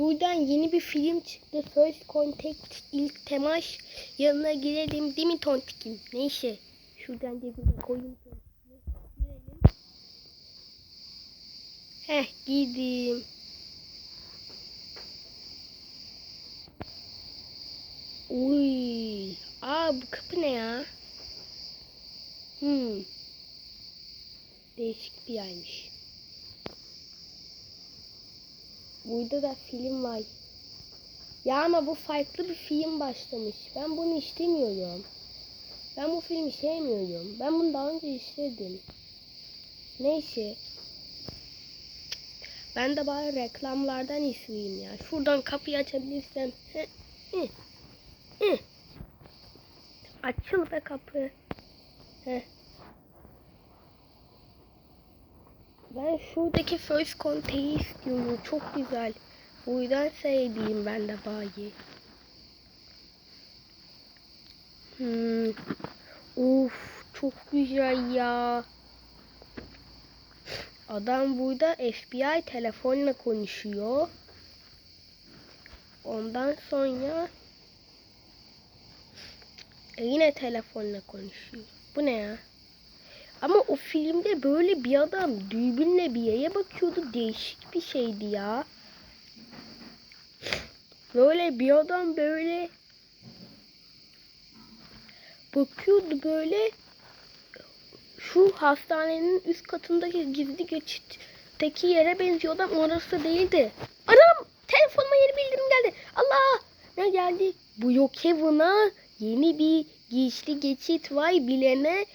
şuradan yeni bir film çıktı. First Contact ilk temas yanına girelim değil mi Tontikin? Neyse. Şuradan cebime koyayım. Heh girdim. Uy. Aa bu kapı ne ya? Hmm. Değişik bir yermiş. Burada da film var. Ya ama bu farklı bir film başlamış. Ben bunu istemiyorum. Ben bu filmi sevmiyorum. Ben bunu daha önce istedim. Neyse. Ben de bari reklamlardan izleyeyim ya. Şuradan kapıyı açabilirsem. Açıl be kapı. Heh. Ben şuradaki first contact'i istiyorum. Çok güzel. Bu yüzden sevdiğim ben de bayi. Hmm. Of çok güzel ya. Adam burada FBI telefonla konuşuyor. Ondan sonra yine telefonla konuşuyor. Bu ne ya? Ama o filmde böyle bir adam dürbünle bir yere bakıyordu. Değişik bir şeydi ya. Böyle bir adam böyle bakıyordu böyle şu hastanenin üst katındaki gizli geçitteki yere benziyor adam orası değildi. Anam telefonuma yeni bildirim geldi. Allah ne geldi? Bu yok Heaven'a yeni bir gizli geçit var bilene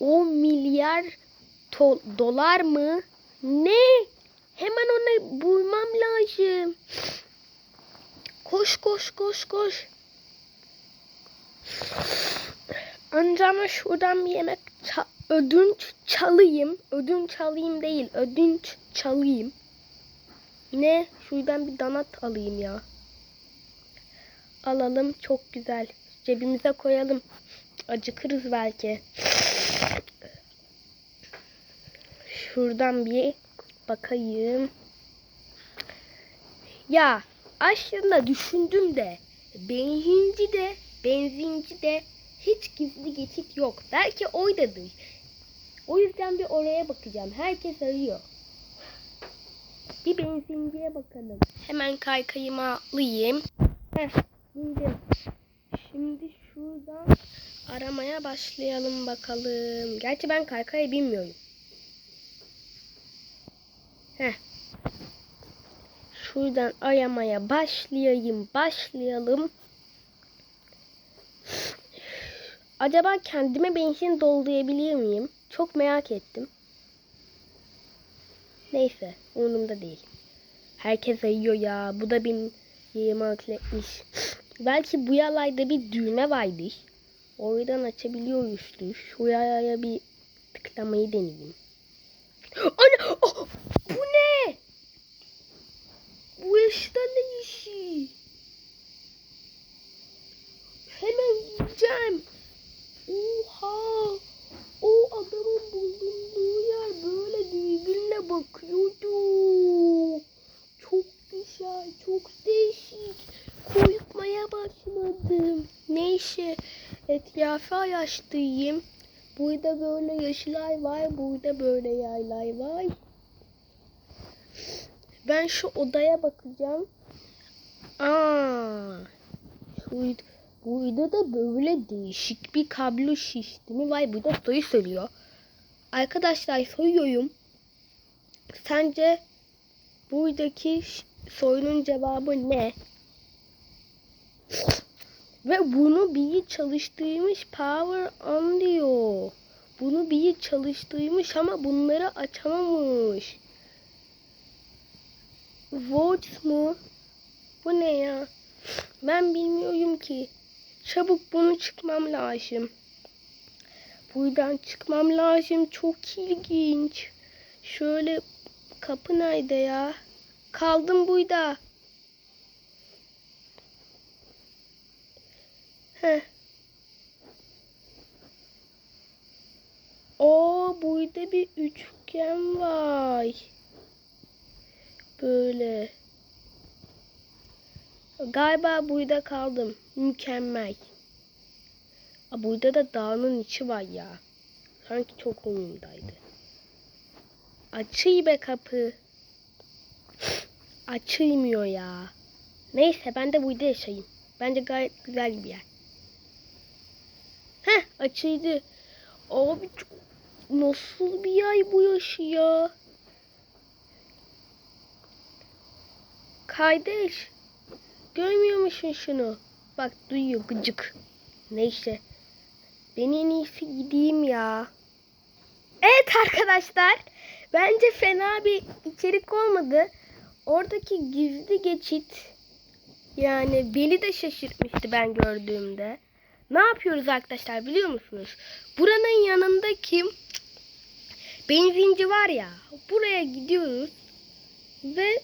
10 milyar dolar mı? Ne? Hemen onu bulmam lazım. Koş koş koş koş. Önce ama şuradan bir yemek ça- ödünç çalayım. Ödünç çalayım değil. Ödünç çalayım. Ne? Şuradan bir donat alayım ya. Alalım. Çok güzel. Cebimize koyalım. Acıkırız belki. Şuradan bir bakayım. Ya aslında düşündüm de benzinci de benzinci de hiç gizli geçit yok. Belki oydadır. O yüzden bir oraya bakacağım. Herkes arıyor. Bir benzinciye bakalım. Hemen kaykayımı alayım. Heh. Şimdi şuradan aramaya başlayalım bakalım. Gerçi ben kaykayı bilmiyorum. Heh. Şuradan aramaya başlayayım. Başlayalım. Acaba kendime benzin doldurabilir miyim? Çok merak ettim. Neyse, umurumda değil. Herkes ayıyor ya. Bu da yerimi akletmiş. Belki bu yalayda bir düğme vardır. Oradan açabiliyoruzdur. Şuraya bir tıklamayı deneyeyim. Ana! Oh! Bu ne? Bu yaşta ne işi? Hemen gideceğim. Oha! O adamın bulunduğu yer böyle dürbünle bakıyordu. Çok güzel, çok değişik. Korkmaya başladım. Neyse, etrafı araştırayım. Burada böyle yaşlılar var, burada böyle yaylar var. Ben şu odaya bakacağım. Aa, şu, burada da böyle değişik bir kablo sistemi var. Burada soyu söylüyor. Arkadaşlar soruyorum. Sence buradaki sorunun cevabı ne? Ve bunu biri çalıştırmış power on diyor. Bunu biri çalıştırmış ama bunları açamamış. Vote mu? Bu ne ya? Ben bilmiyorum ki. Çabuk bunu çıkmam lazım. Buradan çıkmam lazım. Çok ilginç. Şöyle kapı nerede ya? Kaldım burada. O burada bir üçgen var. Böyle. Galiba burada kaldım. Mükemmel. Aa, burada da dağının içi var ya. Sanki çok umurumdaydı. Açıy be kapı. Açılmıyor ya. Neyse ben de burada yaşayayım. Bence gayet güzel bir yer. Açıydı. Abi nasıl bir yer bu yaşı ya? Kardeş. Görmüyor musun şunu? Bak duyuyor gıcık. Neyse. Ben en iyisi gideyim ya. Evet arkadaşlar. Bence fena bir içerik olmadı. Oradaki gizli geçit yani beni de şaşırtmıştı ben gördüğümde. Ne yapıyoruz arkadaşlar biliyor musunuz? Buranın yanındaki benzinci var ya. Buraya gidiyoruz ve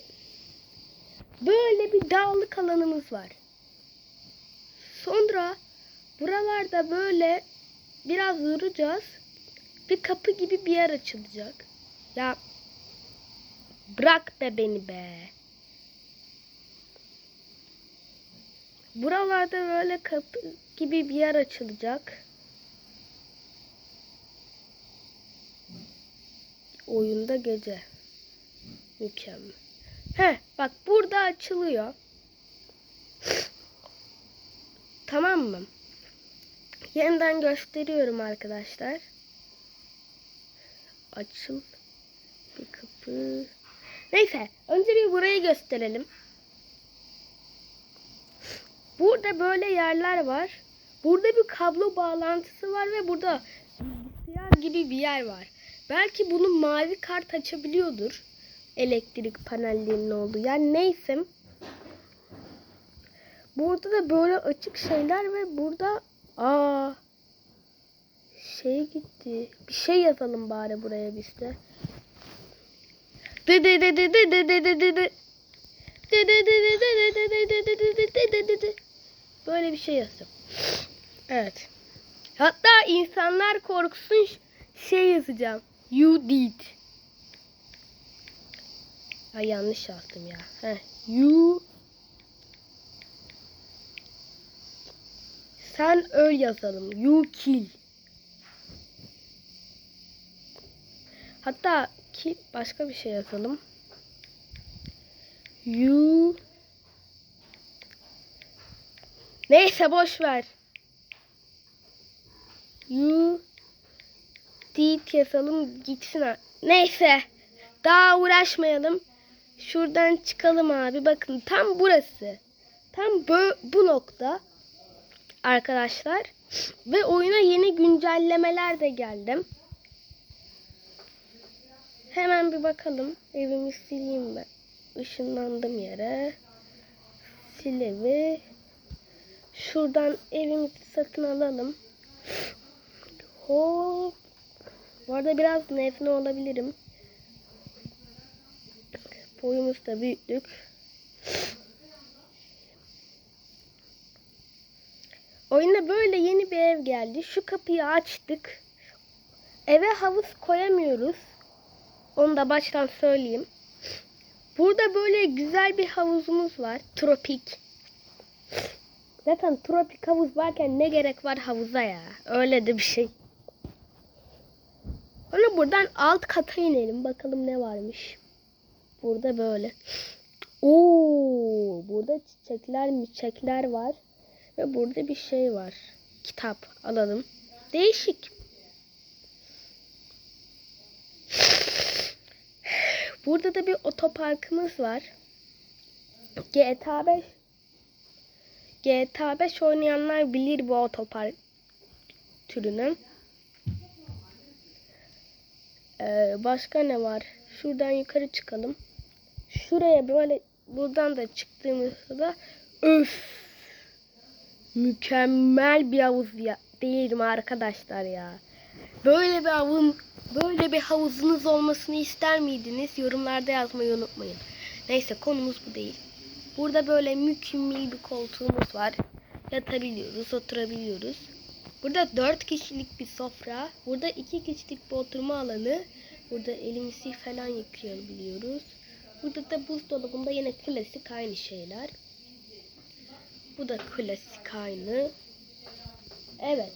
böyle bir dağlık alanımız var. Sonra buralarda böyle biraz duracağız. Bir kapı gibi bir yer açılacak. Ya bırak be beni be. Buralarda böyle kapı gibi bir yer açılacak. Oyunda gece. Mükemmel. He bak burada açılıyor. Tamam mı? Yeniden gösteriyorum arkadaşlar. Açıl. Bir kapı. Neyse. Önce bir burayı gösterelim. Burada böyle yerler var. Burada bir kablo bağlantısı var ve burada bilgisayar gibi bir yer var. Belki bunu mavi kart açabiliyordur. Elektrik panellerinin olduğu. Yani neyse. Burada da böyle açık şeyler ve burada aa şey gitti. Bir şey yazalım bari buraya biz de de de de de de de de de de de. Böyle bir şey yazdım. Evet. Hatta insanlar korksun şey yazacağım. You did. Ay yanlış yazdım ya. Heh. You Sen öl yazalım. You kill. Hatta ki başka bir şey yazalım. You Neyse boş ver. You did yazalım gitsin. ha- Neyse. Daha uğraşmayalım. Şuradan çıkalım abi. Bakın tam burası. Tam bu, bu nokta arkadaşlar. Ve oyuna yeni güncellemeler de geldi. Hemen bir bakalım. Evimi sileyim ben. Işınlandım yere. Sil evi. Şuradan evimizi satın alalım. Hop. Bu arada biraz nefne olabilirim. Boyumuz da büyüktük. Oyuna böyle yeni bir ev geldi. Şu kapıyı açtık. Eve havuz koyamıyoruz. Onu da baştan söyleyeyim. Burada böyle güzel bir havuzumuz var. Tropik. Zaten tropik havuz varken ne gerek var havuza ya. Öyle de bir şey. Sonra buradan alt kata inelim. Bakalım ne varmış. Burada böyle. Oo, burada çiçekler miçekler var. Ve burada bir şey var. Kitap alalım. Değişik. Burada da bir otoparkımız var. GTA 5 GTA 5 oynayanlar bilir bu otopark türünü. Ee, başka ne var? Şuradan yukarı çıkalım. Şuraya böyle buradan da çıktığımızda öf mükemmel bir havuz ya değil mi arkadaşlar ya? Böyle bir havun böyle bir havuzunuz olmasını ister miydiniz? Yorumlarda yazmayı unutmayın. Neyse konumuz bu değil. Burada böyle mükemmel bir koltuğumuz var. Yatabiliyoruz, oturabiliyoruz. Burada 4 kişilik bir sofra. Burada 2 kişilik bir oturma alanı. Burada elimizi falan yıkayabiliyoruz. Burada da buzdolabında yine klasik aynı şeyler. Bu da klasik aynı. Evet.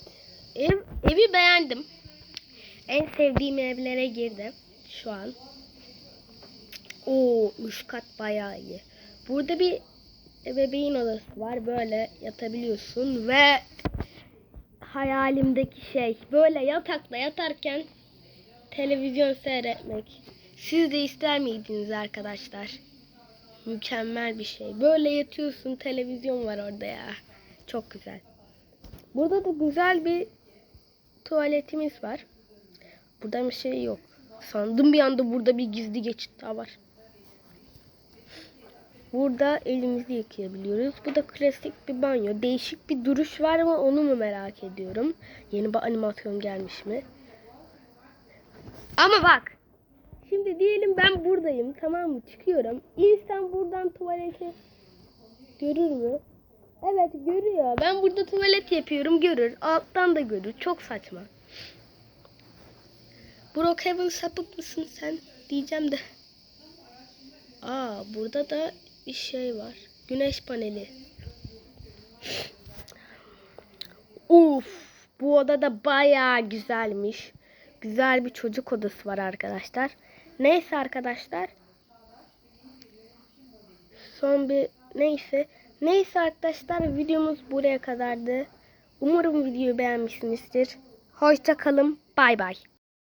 Ev, evi beğendim. En sevdiğim evlere girdim şu an. Oo, üst kat bayağı iyi. Burada bir bebeğin odası var. Böyle yatabiliyorsun ve hayalimdeki şey böyle yatakta yatarken televizyon seyretmek. Siz de ister miydiniz arkadaşlar? Mükemmel bir şey. Böyle yatıyorsun televizyon var orada ya. Çok güzel. Burada da güzel bir tuvaletimiz var. Burada bir şey yok. Sandım bir anda burada bir gizli geçit daha var. Burada elimizi yıkayabiliyoruz. Bu da klasik bir banyo. Değişik bir duruş var mı onu mu merak ediyorum. Yeni bir animasyon gelmiş mi? Ama bak. Şimdi diyelim ben buradayım tamam mı? Çıkıyorum. İnsan buradan tuvaleti görür mü? Evet görüyor. Ben burada tuvalet yapıyorum görür. Alttan da görür. Çok saçma. Brookhaven sapık mısın sen? Diyeceğim de. Aa burada da bir şey var. Güneş paneli. Uf, bu oda da bayağı güzelmiş. Güzel bir çocuk odası var arkadaşlar. Neyse arkadaşlar. Son bir neyse. Neyse arkadaşlar videomuz buraya kadardı. Umarım videoyu beğenmişsinizdir. Hoşça kalın. Bay bay.